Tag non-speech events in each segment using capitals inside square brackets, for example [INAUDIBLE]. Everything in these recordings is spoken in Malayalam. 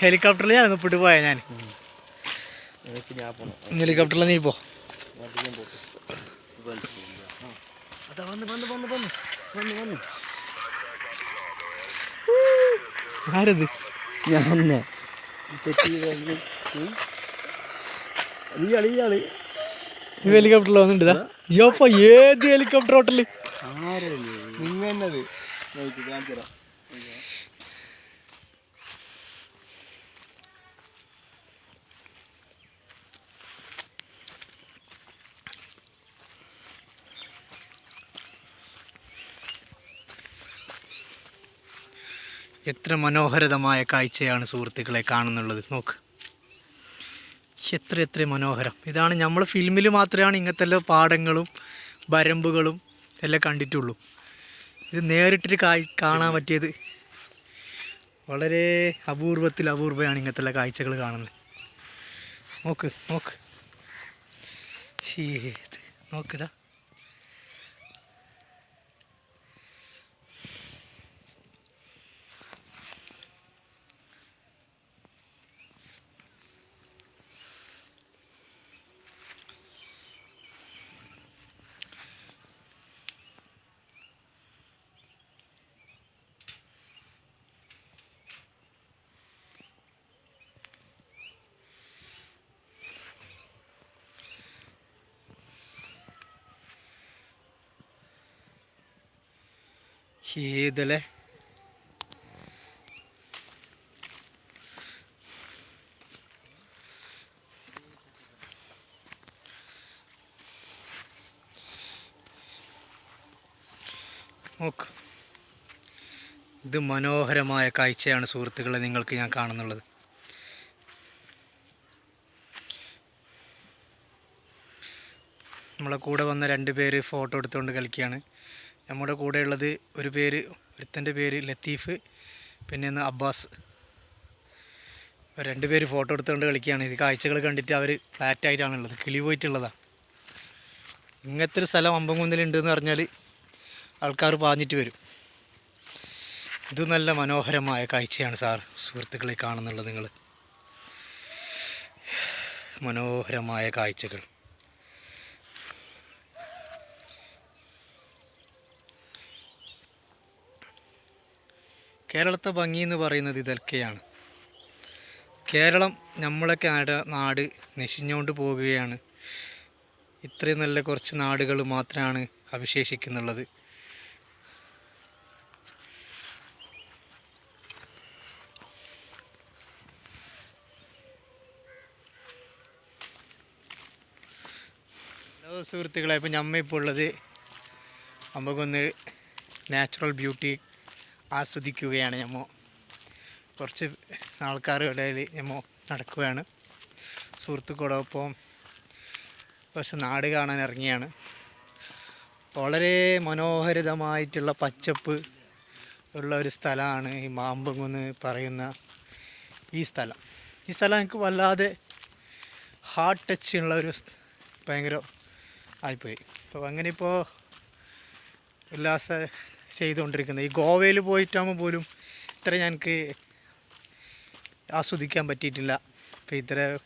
ഹെലികോപ്റ്ററിൽ പോയായിരുന്നു ഞാൻ ഇപ്പിട്ട് പോയാ ഞാൻ. എനിക്ക് ഞാൻ പോണം. ഹെലികോപ്റ്ററിൽ നീ പോ. അധികം പോട്ടെ അതാ വന്ന് വന്ന് വന്ന് വന്ന്. വന്ന് വന്ന്. ആരത്? ഞാൻ ഹെലികോപ്റ്ററിൽ വന്നിട്ടുണ്ടാ യോപ്പ ഏത് ഹെലികോപ്റ്റർ ഹോട്ടൽ ആരല്ലേ? നിങ്ങൾ തന്നത് നോക്കി കാണിച്ചു എത്ര മനോഹരതമായ കാഴ്ചയാണ് സുഹൃത്തുക്കളെ കാണുന്നുള്ളത്. നോക്ക്. എത്ര എത്ര മനോഹരം. ഇതാണ് നമ്മൾ ഫിലിമിൽ മാത്രമാണ് ഇങ്ങനത്തെ പാടങ്ങളും വരമ്പുകളും എല്ലാം കണ്ടിട്ടുള്ളൂ. ഇത് നേരിട്ടിട്ട് കായ് കാണാൻ പറ്റിയത് വളരെ അപൂർവത്തിൽ അപൂർവയാണ് ഇങ്ങനത്തെ കാഴ്ചകൾ കാണുന്നത്. നോക്ക് നോക്ക്. ശീത് നോക്കിതാ ഏതല്ലേ നോക്ക്. ഇത് മനോഹരമായ കാഴ്ചയാണ് സുഹൃത്തുക്കളെ നിങ്ങൾക്ക് ഞാൻ കാണുന്നുള്ളത്. നമ്മളെ കൂടെ വന്ന രണ്ട് പേര് ഫോട്ടോ എടുത്തുകൊണ്ട് കളിക്കുകയാണ്. നമ്മുടെ കൂടെ ഉള്ളത് ഒരു പേര് ഒരുത്തന്റെ പേര് ലത്തീഫ് പിന്നെ ഒന്ന് അബ്ബാസ്. രണ്ട് പേര് ഫോട്ടോ എടുത്തുകൊണ്ട് കളിക്കുകയാണ്. ഇത് കാഴ്ചകൾ കണ്ടിട്ട് അവർ ഫ്ലാറ്റായിട്ടാണുള്ളത് കിളി പോയിട്ടുള്ളതാണ് ഇങ്ങനത്തെ ഒരു സ്ഥലം അമ്പംകുന്നിലുണ്ട് എന്ന് പറഞ്ഞാൽ ആൾക്കാർ പാഞ്ഞിട്ട് വരും. ഇത് നല്ല മനോഹരമായ കാഴ്ചയാണ് സാർ സുഹൃത്തുക്കളെ കാണുന്നുള്ളത് നിങ്ങൾ മനോഹരമായ കാഴ്ചകൾ. കേരളത്തെ ഭംഗി എന്ന് പറയുന്നത് ഇതൊക്കെയാണ്. കേരളം നമ്മളൊക്കെ നാട് നാട് നശിഞ്ഞുകൊണ്ട് പോവുകയാണ് ഇത്രയും നല്ല കുറച്ച് നാടുകൾ മാത്രമാണ് അവശേഷിക്കുന്നുള്ളത്. ഹലോ സുഹൃത്തുക്കളെ ഇപ്പം ഞമ്മ ഇപ്പോൾ ഉള്ളത് നമുക്കൊന്ന് നാച്ചുറൽ ബ്യൂട്ടി ആസ്വദിക്കുകയാണ് ഞമ്മ. കുറച്ച് ആൾക്കാരുടെ ഇടയിൽ നടക്കുകയാണ്. സുഹൃത്തുക്കളോടൊപ്പം കുറച്ച് നാട് കാണാൻ ഇറങ്ങിയാണ്. വളരെ മനോഹരിതമായിട്ടുള്ള പച്ചപ്പ് ഉള്ള ഒരു സ്ഥലമാണ് ഈ മാമ്പങ്കുന്ന് പറയുന്ന ഈ സ്ഥലം. ഈ സ്ഥലം എനിക്ക് വല്ലാതെ ഹാർട്ട് ടച്ച് ഉള്ള ഒരു ഭയങ്കര ആയിപ്പോയി. അപ്പോൾ അങ്ങനെ ഇപ്പോൾ ഉല്ലാസ ചെയ്തുകൊണ്ടിരിക്കുന്നത്. ഈ ഗോവയിൽ പോയിട്ടാകുമ്പോൾ പോലും ഇത്ര ഞങ്ങൾക്ക് ആസ്വദിക്കാൻ പറ്റിയിട്ടില്ല. അപ്പോൾ ഇത്ര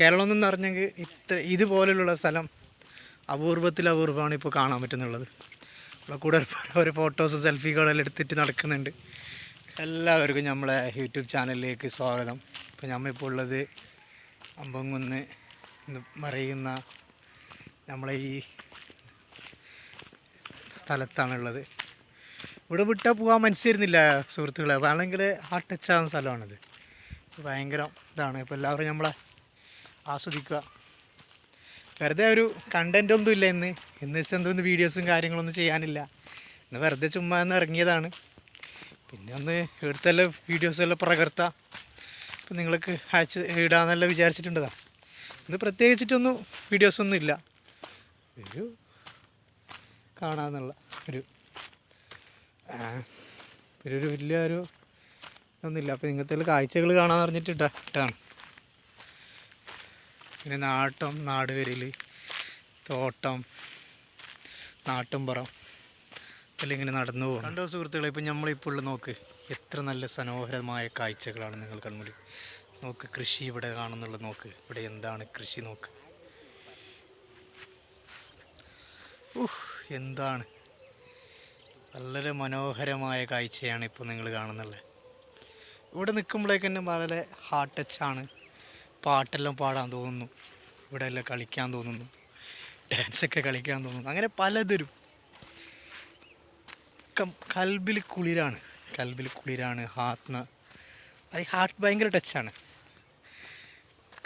കേരളം എന്ന് പറഞ്ഞെങ്കിൽ ഇത്ര ഇതുപോലെയുള്ള സ്ഥലം അപൂർവത്തിൽ അപൂർവമാണ് ഇപ്പോൾ കാണാൻ പറ്റുന്നുള്ളത്. നമ്മളെ കൂടെ ഒരു ഫോട്ടോസ് സെൽഫികളെല്ലാം എടുത്തിട്ട് നടക്കുന്നുണ്ട്. എല്ലാവർക്കും നമ്മളെ യൂട്യൂബ് ചാനലിലേക്ക് സ്വാഗതം. ഇപ്പോൾ നമ്മളിപ്പോൾ ഉള്ളത് അമ്പങ്കുന്ന് എന്ന് പറയുന്ന നമ്മളെ ഈ സ്ഥലത്താണുള്ളത്. ഇവിടെ വിട്ടാൽ പോകാൻ മനസ്സിരുന്നില്ല സുഹൃത്തുക്കളെ. വേണമെങ്കിൽ ആ ടച്ച് ആവുന്ന സ്ഥലമാണിത്. ഭയങ്കര ഇതാണ്. ഇപ്പോൾ എല്ലാവരും നമ്മളെ ആസ്വദിക്കുക. വെറുതെ ഒരു കണ്ടന്റ് ഒന്നും ഇല്ല ഇന്ന്. ഇന്ന് വെച്ചാൽ എന്തോന്ന് വീഡിയോസും കാര്യങ്ങളൊന്നും ചെയ്യാനില്ല. ഇന്ന് വെറുതെ ചുമ്മാ ഒന്ന് ഇറങ്ങിയതാണ്. പിന്നെ ഒന്ന് എടുത്തല്ല വീഡിയോസെല്ലാം പ്രകർത്താം. ഇപ്പം നിങ്ങൾക്ക് അയച്ച് ഇടാന്നെല്ലാം വിചാരിച്ചിട്ടുണ്ടതാ. ഇന്ന് പ്രത്യേകിച്ചിട്ടൊന്നും വീഡിയോസൊന്നും ഇല്ല. ഒരു കാണാന്നുള്ള ഒരു പിന്നെ ഒരു വലിയ ഒരു ഒന്നുമില്ല അപ്പോൾ ഇങ്ങനത്തെ കാഴ്ചകൾ കാണാൻ പറഞ്ഞിട്ട് ഇട്ടാ ഇട്ടാണ്. പിന്നെ നാട്ടം നാടുവരിൽ തോട്ടം നാട്ടുംപുറം. ഇങ്ങനെ നടന്നു പോകും കണ്ടോ സുഹൃത്തുക്കളെ ഇപ്പം നമ്മളിപ്പോൾ നോക്ക്. എത്ര നല്ല സനോഹരമായ കാഴ്ചകളാണ് നിങ്ങൾ കൺമുടി നോക്ക് കൃഷി ഇവിടെ കാണുന്നുള്ളത് നോക്ക്. ഇവിടെ എന്താണ് കൃഷി നോക്ക്. എന്താണ്? വളരെ മനോഹരമായ കാഴ്ചയാണ് ഇപ്പോൾ നിങ്ങൾ കാണുന്നത് ഇവിടെ നിൽക്കുമ്പോഴേക്ക് തന്നെ വളരെ ഹാർട്ട് ടച്ചാണ് പാട്ടെല്ലാം പാടാൻ തോന്നുന്നു. ഇവിടെ എല്ലാം കളിക്കാൻ തോന്നുന്നു. ഡാൻസൊക്കെ കളിക്കാൻ തോന്നുന്നു. അങ്ങനെ പലതരും കൽബിൽ കുളിരാണ്. കൽബിൽ കുളിരാണ്. ഹാർട്ടിന് അത് ഹാർട്ട് ഭയങ്കര ടച്ചാണ്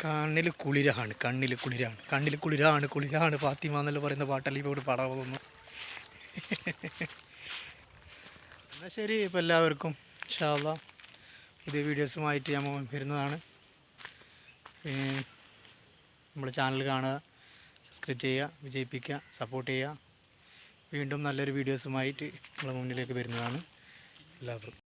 കണ്ണിൽ കുളിരാണ്. കണ്ണിൽ കുളിരാണ്. കണ്ണിൽ കുളിരാണ് കുളിരാണ് ഫാത്തിമ എന്നല്ല പറയുന്ന പാട്ടല്ലേ ഇവിടെ പാടാൻ പോകുന്നു [LAUGHS] എന്നാൽ ശരി ഇപ്പോൾ എല്ലാവർക്കും ഷാള്ള പുതിയ വീഡിയോസുമായിട്ട് ഞാൻ വരുന്നതാണ്. നമ്മുടെ ചാനൽ കാണുക സബ്സ്ക്രൈബ് ചെയ്യുക വിജയിപ്പിക്കുക സപ്പോർട്ട് ചെയ്യുക. വീണ്ടും നല്ലൊരു വീഡിയോസുമായിട്ട് നമ്മളെ മുന്നിലേക്ക് വരുന്നതാണ്. എല്ലാവർക്കും